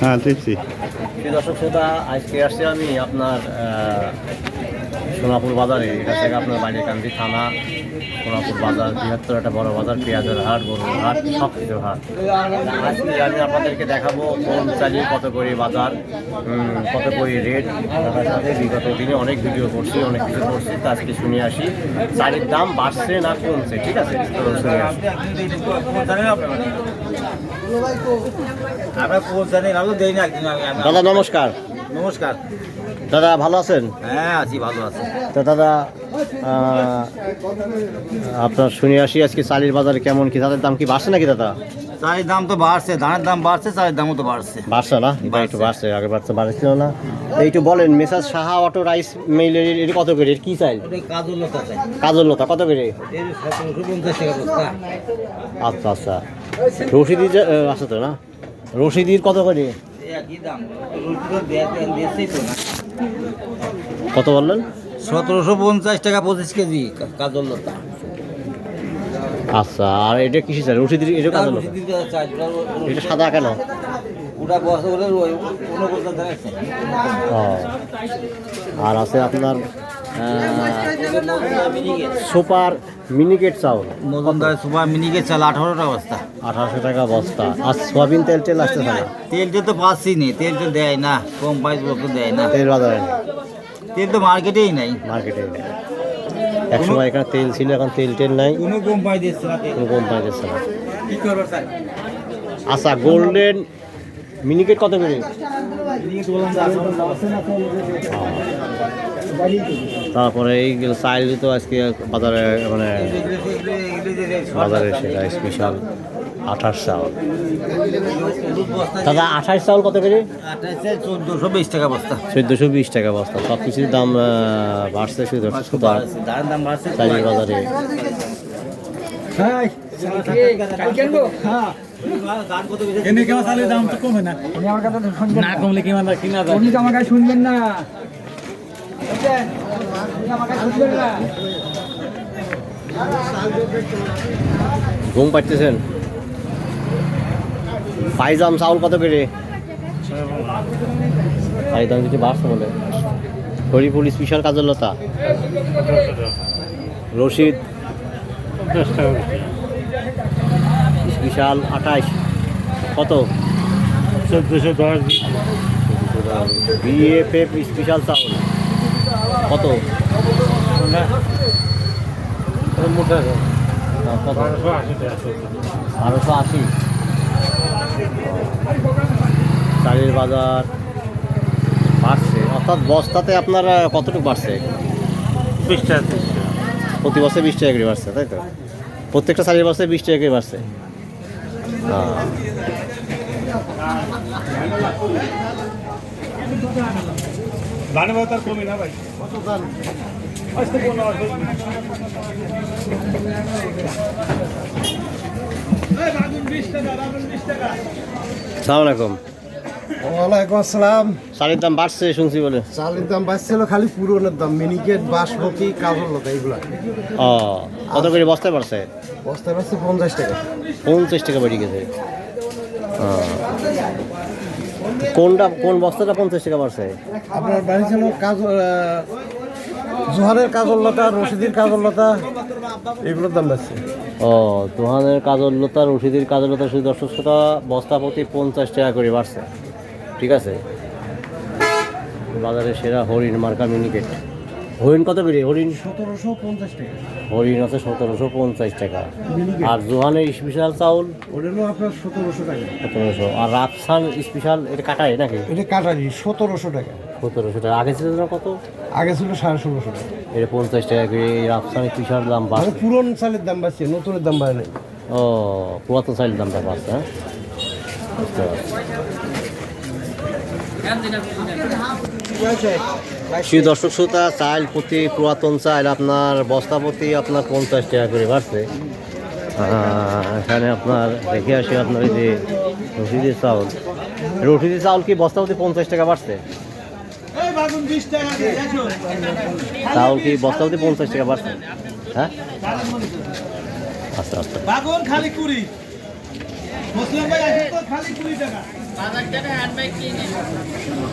হ্যাঁ প্রিয় দর্শক শ্রোতা আজকে আসছি আমি আপনার সোনাপুর বাজারে এটা থেকে আপনার বাইরেকান্দি থানা সোনাপুর বাজার বৃহত্তর একটা বড় বাজার পেঁয়াজের হাট গরুর হাট সব কিছুর হাট। আজকে আমি আপনাদেরকে দেখাবো কোন চালিয়ে কত করে বাজার কত করে রেট তার সাথে বিগত দিনে অনেক ভিডিও করছি অনেক কিছু করছি তা আজকে শুনে আসি চালের দাম বাড়ছে না কমছে ঠিক আছে? শুনে আসি। দাদা নমস্কার। নমস্কার। দাদা ভালো আছেন? হ্যাঁ আছি ভালো আছি। তো দাদা আপনার শুনে আসি আজকে চালের বাজারে কেমন কি? তাদের দাম কি বাড়ছে নাকি দাদা? চালের দাম তো বাড়ছে ধানের দাম বাড়ছে চালের দামও তো বাড়ছে। বাড়ছে না? এবার একটু বাড়ছে। আগে বাড়ছে বাড়ছিল না। একটু বলেন মেসাজ সাহা অটো রাইস মেইলের এটা কত করে? কি চাই কাজল লতা কত করে? এর আচ্ছা আচ্ছা। রশিদি আছে তো না? রশিদির কত করে? একই দাম। তো দেয়া- দেয়া- দিয়েছেই তো না। কত বললেন? সতেরোশো পঞ্চাশ টাকা পঁচিশ কেজি কাজল লতা। আচ্ছা আর এটা কিসে চাই রশিদির এটা কাজল এটা সাদা কেন? আর আছে আপনার। সুপার মিনিকেট চাউল। মজুমদার সুপার মিনিকেট চাল আঠারো টাকা বস্তা। আঠারোশো টাকা বস্তা। আর সোয়াবিন তেল টেল আসতেছে না তেলটা তো পাচ্ছি নি তেল তো দেয় না কম প্রাইস তো দেয় না। তেল বাজারে তেল তো মার্কেটেই নাই। মার্কেটে নেই। এক সময় এখানে তেল ছিল এখন তেল টেল নাই। কোনো কোম্পানি দিচ্ছে না কোনো কোম্পানি দিচ্ছে না। আচ্ছা গোল্ডেন মিনিকেট কত করে? তারপরে এইগুলো চাইল তো আজকে বাজারে মানে বাজারে সেটা স্পেশাল আঠাশ চাউল। দাদা আঠাশ চাউল কত করে চোদ্দশো বিশ টাকা বস্তা। চোদ্দোশো বিশ টাকা বস্তা সব কিছুর দাম। বাড়ছে শুধু দাম বাড়ছে বাজারে এনে কেমন চালের দাম তো কমে না? না কমলে কেমন কিনা যায়? উনি তো আমার কাছে শুনবেন না। ঘুম পাচ্ছেন পাইজাম চাউল কত করে? পাইজাম কিছু বাড়ছে বলে। হরিপুর স্পেশাল কাজের লতা। রশিদ। স্পেশাল আঠাইশ কত? চোদ্দোশো দশ। বিএফএফ স্পেশাল চাউল কত? কত? বারোশো আশি চালের বাজার বাড়ছে। অর্থাৎ বস্তাতে আপনার কতটুকু বাড়ছে? বিশ টাকা প্রতি বছর বিশ টাকা করে বাড়ছে তাই তো? প্রত্যেকটা চালের বছরে বিশ টাকা করে বাড়ছে। হ্যাঁ। ধানে বাজার কমে না ভাই। সালাম আলাইকুম। ওয়ালাইকুম আসসালাম। চালের দাম বাড়ছে শুনছি বলে। চালের দাম বাড়ছিল খালি পুরোনোর দাম মিনিকেট বাসমতি কাজল লতা এগুলো ও কত করে বস্তায় বাড়ছে? বস্তায় বাড়ছে পঞ্চাশ টাকা। পঞ্চাশ টাকা বেড়ে গেছে। কোনটা কোন বস্তাটা পঞ্চাশ টাকা বাড়ছে? আপনার বাড়ি ছিল কাজল জোহারের কাজল লতা রশিদির কাজল লতা এগুলোর দাম বাড়ছে। ও দোহানের কাজল লতা রশিদির কাজল লতা শুধু দর্শক বস্তা প্রতি পঞ্চাশ টাকা করে বাড়ছে। ঠিক আছে? বাজারে সেরা হরিণ মার্কা মিনিকেট হরিণ কত করে? হরিণ? সতেরোশো পঞ্চাশ টাকা। হরিণ আছে সতেরোশো পঞ্চাশ টাকা। আর জোহানের স্পেশাল চাউল? আপনার সতেরোশো টাকা। সতেরোশো। আর রাফসান স্পেশাল এটা কাটাই নাকি? এটা কাটারি সতেরোশো টাকা। সতেরোশো টাকা। আগে ছিল কত? আগে ছিল সাড়ে ষোলোশো টাকা। এটা পঞ্চাশ টাকা করে। এই রাফসান স্পেশাল দাম বাড়ছে। পুরন চালের দাম বাড়ছে নতুনের দাম বাড়ে ও পুরাতন চাইলের দামটা বাড়ছে হ্যাঁ? সেই দর্শক শ্রোতা চাল প্রতি পুরাতন চাল আপনার বস্তা প্রতি আপনার পঞ্চাশ টাকা করে বাড়ছে। এখানে আপনার দেখে আসি আপনার এই যে রশিদের চাউল। রশিদের চাউল কি বস্তা প্রতি পঞ্চাশ টাকা বাড়ছে? চাউল কি বস্তা প্রতি পঞ্চাশ টাকা বাড়ছে? হ্যাঁ? আচ্ছা আচ্ছা। খালি কুড়ি। মুসলিম ভাই আসে তো খালি কুড়ি টাকা